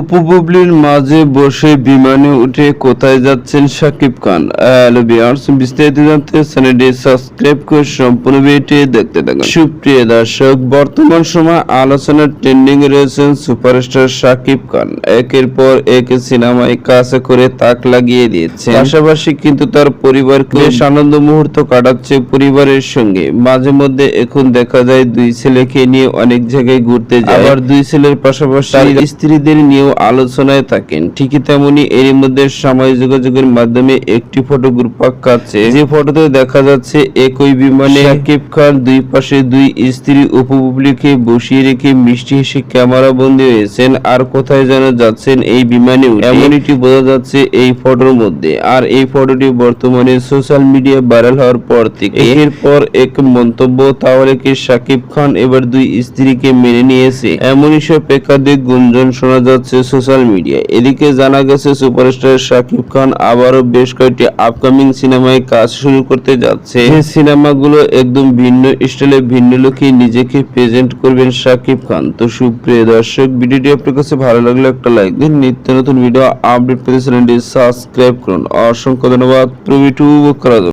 উপবুবলির মাঝে বসে বিমানে উঠে কোথায় যাচ্ছেন সাকিব খান? হ্যালো বিয়ার্স বিস্তারিত জানতে চ্যানেলটি সাবস্ক্রাইব করে সম্পূর্ণ ভিডিওটি দেখতে থাকুন। সুপ্রিয় দর্শক বর্তমান সময় আলোচনার ট্রেন্ডিং রয়েছেন সুপারস্টার সাকিব খান। একের পর এক সিনেমায় কাছে করে তাক লাগিয়ে দিয়েছে পাশাপাশি কিন্তু তার পরিবারকে বেশ আনন্দ মুহূর্ত কাটাচ্ছে পরিবারের সঙ্গে। মাঝে মধ্যে এখন দেখা যায় দুই ছেলেকে নিয়ে অনেক জায়গায় ঘুরতে যায়। আবার দুই ছেলের পাশাপাশি স্ত্রীদের নিয়েও আলোচনায় থাকেন। ঠিকই তেমনি এরই মধ্যে সামাজিক যোগাযোগের মাধ্যমে একটি ফটো গ্রুপ পাকাচ্ছে যে ফটোতে দেখা যাচ্ছে একই বিমানে সাকিব খান দুই পাশে দুই স্ত্রী উপবুবলিকে বসিয়ে রেখে মিষ্টি হেসে ক্যামেরা বন্দী হয়েছেন। আর কোথায় যেন যাচ্ছেন এই বিমানে। এমনটি বোঝা যাচ্ছে এই ফটোর মধ্যে। আর এই ফটোটি বর্তমানে সোশ্যাল মিডিয়া ভাইরাল হওয়ার পর থেকে। এর পর এক মন্তব্য তাহলে কি সাকিব খান এবার দুই স্ত্রীকে মেনে নিয়েছে? এমনই সব একাধিক গুঞ্জন শোনা যাচ্ছে। সোশ্যাল মিডিয়ায় এদিকে জানা গেছে, সুপারস্টার শাকিব খান আবারও বেশ কয়েকটি আপকামিং সিনেমায় কাজ শুরু করতে যাচ্ছে। এই সিনেমাগুলো একদম ভিন্ন স্টাইলে ভিন্ন লোকে নিজেকে প্রেজেন্ট করবেন শাকিব খান। তো সুপ্রিয় দর্শক, ভিডিওটি আপনার কাছে ভালো লাগলে একটা লাইক দিন। নিত্য নতুন ভিডিও আপডেট পেতে চ্যানেলটি সাবস্ক্রাইব করুন। অসংখ্য ধন্যবাদ। করা যাবে